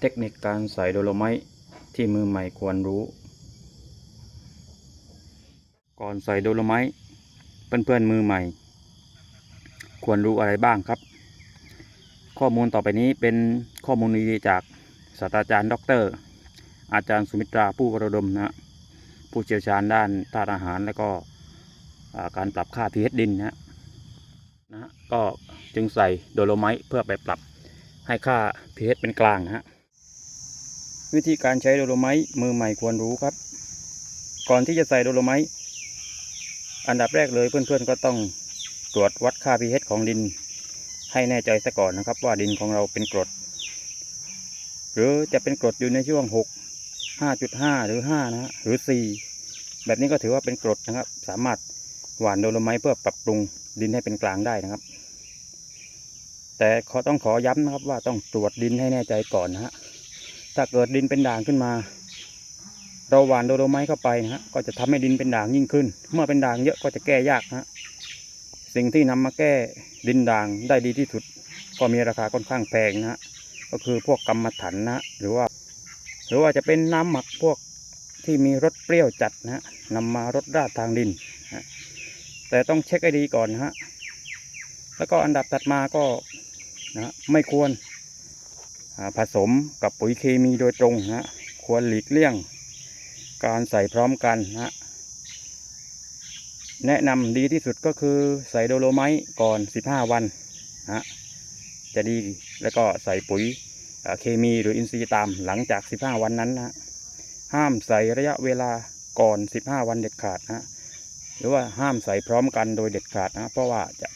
เทคนิคการใส่โดโลไมต์ที่มือใหม่ควรรู้ ก่อนใส่โดโลไมต์เพื่อนๆมือใหม่ ควรรู้อะไรบ้างครับ ข้อมูลต่อไปนี้เป็นข้อมูลดีจากศาสตราจารย์ ดร อาจารย์สุมิตราผู้ประดมนะฮะผู้เชี่ยวชาญด้านธาตุอาหารและก็าการปรับค่า pH ดินนะฮะนะฮะก็จึงใส่โดโลไมต์เพื่อไปปรับให้ค่า pH เป็นกลางนะฮะ วิธีการใช้โดโลไมต์มือใหม่ควรรู้ครับ ก่อนที่จะใส่โดโลไมต์อันดับแรกเลยเพื่อนๆก็ต้องตรวจวัดค่า pH ของดิน ให้แน่ใจซะก่อนนะครับ ว่าดินของเราเป็นกรด หรือจะเป็นกรดอยู่ในช่วง 6 5.5 หรือ 5 นะฮะหรือ 4 แบบนี้ก็ถือว่าเป็นกรดนะครับ สามารถหว่านโดโลไมต์เพื่อปรับปรุงดินให้เป็นกลางได้นะครับ แต่ขอต้องขอย้ำนะครับว่าต้องตรวจดินให้แน่ใจก่อนนะฮะ ถ้าเกิดดินเป็นด่างขึ้นมา เราหว่านโดโลไมต์เข้าไปนะฮะก็จะทำให้ดินเป็นด่างยิ่งขึ้น เมื่อเป็นด่างเยอะก็จะแก้ยากนะฮะสิ่งที่นำมาแก้ดินด่างได้ดีที่สุด ก็มีราคาค่อนข้างแพงนะฮะก็คือพวกกรรมฐานนะหรือว่า หรือว่าจะเป็นน้ำหมักพวกที่มีรสเปรี้ยวจัดนะฮะนำมารดราดทางดินนะแต่ต้องเช็คให้ดีก่อนนะฮะแล้วก็อันดับถัดมาก็นะไม่ควร ผสมกับปุ๋ยเคมีโดยตรงนะควรหลีกเลี่ยง การใส่พร้อมกันนะแนะนำดีที่สุดก็คือใส่โดโลไมต์ก่อน 15 วันนะจะดีแล้วก็ใส่ปุ๋ยเคมีหรืออินทรีย์ตามหลังจาก 15 วันนั้นนะห้ามใส่ระยะเวลาก่อน 15 วันเด็ดขาดนะหรือว่าห้ามใส่พร้อมกันโดยเด็ดขาดนะเพราะว่าจะ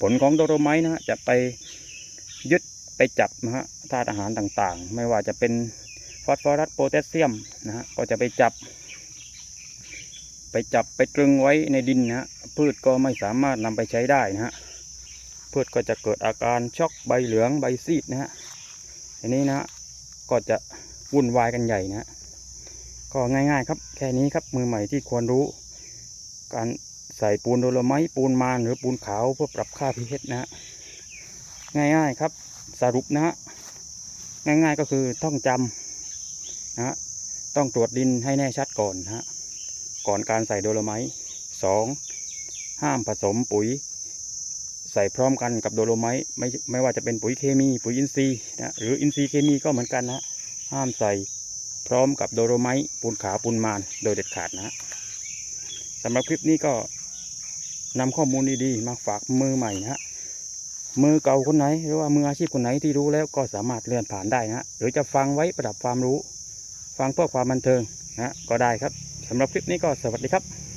ผลของโดโลไมต์นะฮะจะไปยึด ไปจับนะฮะธาตุอาหารต่างๆ ไม่ว่าจะเป็นฟอสฟอรัสโพแทสเซียมนะฮะก็จะไปจับ ไปจับไปตรึงไว้ในดินนะฮะพืชก็ไม่สามารถนำไปใช้ได้นะฮะพืชก็จะเกิดอาการช็อกใบเหลืองใบซีดนะฮะอันนี้นะฮะก็จะวุ่นวายกันใหญ่นะฮะก็ง่ายๆครับแค่นี้ครับมือใหม่ที่ควรรู้ การใส่ปูนโดโลไมต์ปูนมานหรือปูนขาวเพื่อปรับค่า pH นะฮะง่ายๆครับ สรุปนะฮะง่าย ๆก็คือต้องจำนะฮะต้องตรวจดินให้แน่ชัดก่อนนะฮะก่อนการใส่โดโลไมต์สองห้ามผสมปุ๋ย ใส่พร้อมกันกับโดโลไมต์ไม่ไม่ว่าจะเป็นปุ๋ยเคมี ปุ๋ยอินทรีย์นะหรืออินทรีย์เคมีก็เหมือนกันนะห้ามใส่พร้อมกับโดโลไมต์ปูนขาวปูนมานโดยเด็ดขาดนะฮะสำหรับคลิปนี้ก็นำข้อมูลดีๆ มาฝากมือใหม่นะฮะ มือเก่าคนไหน หรือว่ามืออาชีพคนไหนที่รู้แล้วก็สามารถเลื่อนผ่านได้นะฮะหรือจะฟังไว้ประดับความรู้ ฟังเพื่อความบันเทิงนะฮะก็ได้ครับสำหรับคลิปนี้ก็สวัสดีครับ